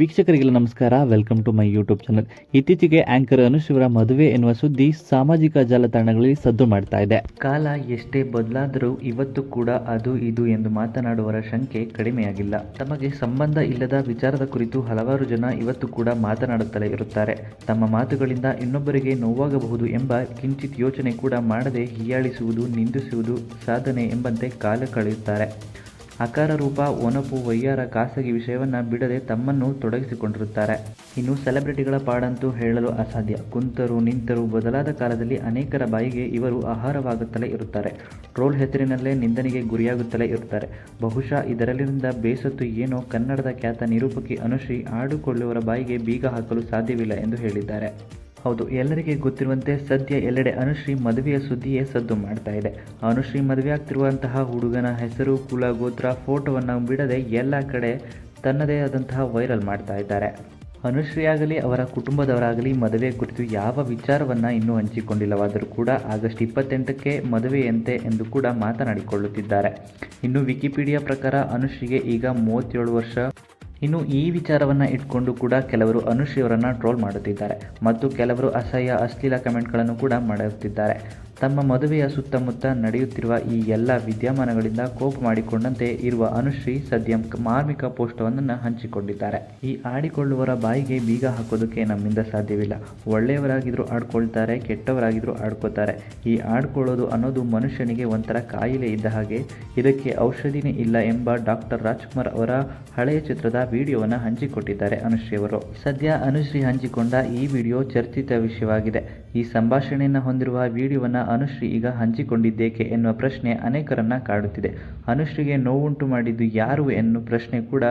ವೀಕ್ಷಕರಿಗೆಲ್ಲ ನಮಸ್ಕಾರ. Welcome to my YouTube channel ಇತ್ತೀಚೆಗೆ anchor ಅನುಶಿವರ ಮದುವೆ ಎನ್ನುವ ಸುದ್ದಿ ಸಾಮಾಜಿಕ ಜಾಲತಾಣಗಳಲ್ಲಿ ಸದ್ದು ಮಾಡ್ತಾ ಇದೆ. ಕಾಲ ಎಷ್ಟೇ ಬದಲಾದರೂ ಇವತ್ತು ಕೂಡ ಅದು ಇದು ಎಂದು ಮಾತನಾಡುವರ ಶಂಕೆ ಕಡಿಮೆಯಾಗಿಲ್ಲ. ತಮಗೆ ಸಂಬಂಧ ಇಲ್ಲದ ವಿಚಾರದ ಕುರಿತು ಹಲವಾರು ಜನ ಇವತ್ತು ಕೂಡ ಮಾತನಾಡುತ್ತಲೇ ಇರುತ್ತಾರೆ. ತಮ್ಮ ಮಾತುಗಳಿಂದ ಇನ್ನೊಬ್ಬರಿಗೆ ನೋವಾಗಬಹುದು ಎಂಬ ಕಿಂಚಿತ್ ಯೋಚನೆ ಕೂಡ ಮಾಡದೆ ಹೀಯಾಳಿಸುವುದು, ನಿಂದಿಸುವುದು ಸಾಧನೆ ಎಂಬಂತೆ ಕಾಲ ಕಳೆಯುತ್ತಾರೆ. ಅಕಾರ ರೂಪ ಒನಪು ವಯ್ಯಾರ ಖಾಸಗಿ ವಿಷಯವನ್ನು ಬಿಡದೆ ತಮ್ಮನ್ನು ತೊಡಗಿಸಿಕೊಂಡಿರುತ್ತಾರೆ. ಇನ್ನು ಸೆಲೆಬ್ರಿಟಿಗಳ ಪಾಡಂತೂ ಹೇಳಲು ಅಸಾಧ್ಯ. ಕುಂತರು, ನಿಂತರು ಬದಲಾದ ಕಾಲದಲ್ಲಿ ಅನೇಕರ ಬಾಯಿಗೆ ಇವರು ಆಹಾರವಾಗುತ್ತಲೇ ಇರುತ್ತಾರೆ. ಟ್ರೋಲ್ ಹೆಸರಿನಲ್ಲೇ ನಿಂದನೆಗೆ ಗುರಿಯಾಗುತ್ತಲೇ ಇರುತ್ತಾರೆ. ಬಹುಶಃ ಇದರಲ್ಲಿಂದ ಬೇಸತ್ತು ಏನೋ ಕನ್ನಡದ ಖ್ಯಾತ ನಿರೂಪಕಿ ಅನುಶ್ರೀ ಆಡುಕೊಳ್ಳುವರ ಬಾಯಿಗೆ ಬೀಗ ಹಾಕಲು ಸಾಧ್ಯವಿಲ್ಲ ಎಂದು ಹೇಳಿದ್ದಾರೆ. ಹೌದು, ಎಲ್ಲರಿಗೆ ಗೊತ್ತಿರುವಂತೆ ಸದ್ಯ ಎಲ್ಲೆಡೆ ಅನುಶ್ರೀ ಮದುವೆಯ ಸುದ್ದಿಯೇ ಸದ್ದು ಮಾಡ್ತಾ ಇದೆ. ಅನುಶ್ರೀ ಮದುವೆ ಆಗ್ತಿರುವಂತಹ ಹುಡುಗನ ಹೆಸರು, ಕುಲ, ಗೋತ್ರ, ಫೋಟೋವನ್ನು ಬಿಡದೆ ಎಲ್ಲ ಕಡೆ ತನ್ನದೇ ಆದಂತಹ ವೈರಲ್ ಮಾಡ್ತಾ ಇದ್ದಾರೆ. ಅನುಶ್ರೀ ಆಗಲಿ, ಅವರ ಕುಟುಂಬದವರಾಗಲಿ ಮದುವೆ ಕುರಿತು ಯಾವ ವಿಚಾರವನ್ನು ಇನ್ನೂ ಹಂಚಿಕೊಂಡಿಲ್ಲವಾದರೂ ಕೂಡ ಆಗಸ್ಟ್ ಇಪ್ಪತ್ತೆಂಟಕ್ಕೆ ಮದುವೆಯಂತೆ ಎಂದು ಕೂಡ ಮಾತನಾಡಿಕೊಳ್ಳುತ್ತಿದ್ದಾರೆ. ಇನ್ನು ವಿಕಿಪೀಡಿಯಾ ಪ್ರಕಾರ ಅನುಶ್ರೀಗೆ ಈಗ ಮೂವತ್ತೇಳು ವರ್ಷ ಇನ್ನು ಈ ವಿಚಾರವನ್ನು ಇಟ್ಕೊಂಡು ಕೂಡ ಕೆಲವರು ಅನುಶ್ರೀಯವರನ್ನು ಟ್ರೋಲ್ ಮಾಡುತ್ತಿದ್ದಾರೆ. ಮತ್ತು ಕೆಲವರು ಅಸಹ್ಯ, ಅಶ್ಲೀಲ ಕಮೆಂಟ್ಗಳನ್ನು ಕೂಡ ಮಾಡುತ್ತಿದ್ದಾರೆ. ತಮ್ಮ ಮದುವೆಯ ಸುತ್ತಮುತ್ತ ನಡೆಯುತ್ತಿರುವ ಈ ಎಲ್ಲ ವಿದ್ಯಮಾನಗಳಿಂದ ಕೋಪ ಮಾಡಿಕೊಂಡಂತೆ ಇರುವ ಅನುಶ್ರೀ ಸದ್ಯ ಮಾರ್ಮಿಕ ಪೋಸ್ಟವನ್ನು ಹಂಚಿಕೊಂಡಿದ್ದಾರೆ. ಈ ಆಡಿಕೊಳ್ಳುವವರ ಬಾಯಿಗೆ ಬೀಗ ಹಾಕೋದಕ್ಕೆ ನಮ್ಮಿಂದ ಸಾಧ್ಯವಿಲ್ಲ. ಒಳ್ಳೆಯವರಾಗಿದ್ರು ಆಡ್ಕೊಳ್ತಾರೆ, ಕೆಟ್ಟವರಾಗಿದ್ರು ಆಡ್ಕೋತಾರೆ ಈ ಆಡ್ಕೊಳ್ಳೋದು ಅನ್ನೋದು ಮನುಷ್ಯನಿಗೆ ಒಂಥರ ಕಾಯಿಲೆ ಇದ್ದ ಹಾಗೆ ಇದಕ್ಕೆ ಔಷಧಿನೇ ಇಲ್ಲ ಎಂಬ ಡಾಕ್ಟರ್ ರಾಜ್ಕುಮಾರ್ ಅವರ ಹಳೆಯ ಚಿತ್ರದ ವಿಡಿಯೋವನ್ನು ಹಂಚಿಕೊಟ್ಟಿದ್ದಾರೆ ಅನುಶ್ರೀ ಅವರು ಸದ್ಯ ಅನುಶ್ರೀ ಹಂಚಿಕೊಂಡ ಈ ವಿಡಿಯೋ ಚರ್ಚಿತ ವಿಷಯವಾಗಿದೆ. ಈ ಸಂಭಾಷಣೆಯನ್ನು ಹೊಂದಿರುವ ವಿಡಿಯೋವನ್ನು ಅನುಶ್ರೀ ಈಗ ಹಂಚಿಕೊಂಡಿದ್ದೇಕೆ ಎನ್ನುವ ಪ್ರಶ್ನೆ ಅನೇಕರನ್ನ ಕಾಡುತ್ತಿದೆ. ಅನುಶ್ರೀಗೆ ನೋವುಂಟು ಮಾಡಿದ್ದು ಯಾರು ಎನ್ನುವ ಪ್ರಶ್ನೆ ಕೂಡ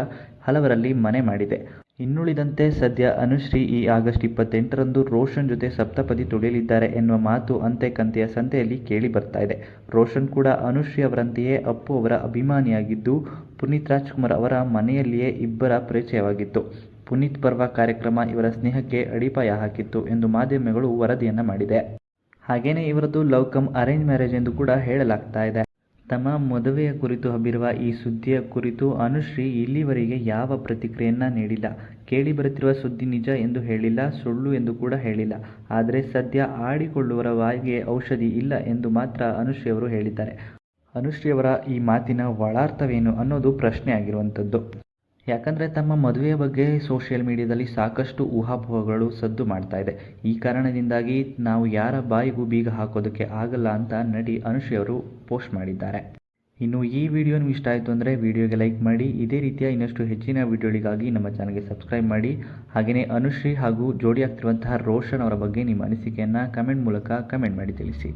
ಹಲವರಲ್ಲಿ ಮನೆ ಮಾಡಿದೆ. ಇನ್ನುಳಿದಂತೆ ಸದ್ಯ ಅನುಶ್ರೀ ಈ ಆಗಸ್ಟ್ ಇಪ್ಪತ್ತೆಂಟರಂದು ರೋಷನ್ ಜೊತೆ ಸಪ್ತಪದಿ ತುಳಿಯಲಿದ್ದಾರೆ ಎನ್ನುವ ಮಾತು ಅಂತೆ ಕಂತೆಯ ಸಂತೆಯಲ್ಲಿ ಕೇಳಿ ಬರ್ತಾ ಇದೆ. ರೋಷನ್ ಕೂಡ ಅನುಶ್ರೀ ಅವರಂತೆಯೇ ಅಪ್ಪು ಅವರ ಅಭಿಮಾನಿಯಾಗಿದ್ದು, ಪುನೀತ್ ರಾಜ್ಕುಮಾರ್ ಅವರ ಮನೆಯಲ್ಲಿಯೇ ಇಬ್ಬರ ಪರಿಚಯವಾಗಿತ್ತು. ಪುನೀತ್ ಪರ್ವ ಕಾರ್ಯಕ್ರಮ ಇವರ ಸ್ನೇಹಕ್ಕೆ ಅಡಿಪಾಯ ಹಾಕಿತ್ತು ಎಂದು ಮಾಧ್ಯಮಗಳು ವರದಿಯನ್ನು ಮಾಡಿದೆ. ಹಾಗೇನೇ ಇವರದ್ದು ಲವ್ ಕಮ್ ಅರೇಂಜ್ ಮ್ಯಾರೇಜ್ ಎಂದು ಕೂಡ ಹೇಳಲಾಗ್ತಾ ಇದೆ. ತಮ್ಮ ಮದುವೆಯ ಕುರಿತು ಹಬ್ಬಿರುವ ಈ ಸುದ್ದಿಯ ಕುರಿತು ಅನುಶ್ರೀ ಇಲ್ಲಿವರೆಗೆ ಯಾವ ಪ್ರತಿಕ್ರಿಯೆಯನ್ನ ನೀಡಿಲ್ಲ. ಕೇಳಿ ಬರುತ್ತಿರುವ ಸುದ್ದಿ ನಿಜ ಎಂದು ಹೇಳಿಲ್ಲ, ಸುಳ್ಳು ಎಂದು ಕೂಡ ಹೇಳಿಲ್ಲ. ಆದರೆ ಸದ್ಯ ಆಡಿಕೊಳ್ಳುವರ ವಾಯಿಗೆ ಔಷಧಿ ಇಲ್ಲ ಎಂದು ಮಾತ್ರ ಅನುಶ್ರೀ ಅವರು ಹೇಳಿದ್ದಾರೆ. ಅನುಶ್ರೀ ಅವರ ಈ ಮಾತಿನ ಒಳಾರ್ಥವೇನು ಅನ್ನೋದು ಪ್ರಶ್ನೆ ಆಗಿರುವಂಥದ್ದು ಯಾಕಂದರೆ ತಮ್ಮ ಮದುವೆಯ ಬಗ್ಗೆ ಸೋಷಿಯಲ್ ಮೀಡಿಯಾದಲ್ಲಿ ಸಾಕಷ್ಟು ಊಹಾಪೋಹಗಳು ಸದ್ದು ಮಾಡ್ತಾ ಇದೆ. ಈ ಕಾರಣದಿಂದಾಗಿ ನಾವು ಯಾರ ಬಾಯಿಗೂ ಬೀಗ ಹಾಕೋದಕ್ಕೆ ಆಗಲ್ಲ ಅಂತ ನಟಿ ಅನುಶ್ರೀ ಅವರು ಪೋಸ್ಟ್ ಮಾಡಿದ್ದಾರೆ. ಇನ್ನು ಈ ವಿಡಿಯೋ ನಿಮ್ಗೆ ಇಷ್ಟ ಆಯಿತು ಅಂದರೆ ವಿಡಿಯೋಗೆ ಲೈಕ್ ಮಾಡಿ. ಇದೇ ರೀತಿಯ ಇನ್ನಷ್ಟು ಹೆಚ್ಚಿನ ವಿಡಿಯೋಗಳಿಗಾಗಿ ನಮ್ಮ ಚಾನಲ್ಗೆ ಸಬ್ಸ್ಕ್ರೈಬ್ ಮಾಡಿ. ಹಾಗೆಯೇ ಅನುಶ್ರೀ ಹಾಗೂ ಜೋಡಿಯಾಗ್ತಿರುವಂತಹ ರೋಷನ್ ಅವರ ಬಗ್ಗೆ ನಿಮ್ಮ ಅನಿಸಿಕೆಯನ್ನು ಕಮೆಂಟ್ ಮೂಲಕ ಕಮೆಂಟ್ ಮಾಡಿ ತಿಳಿಸಿ.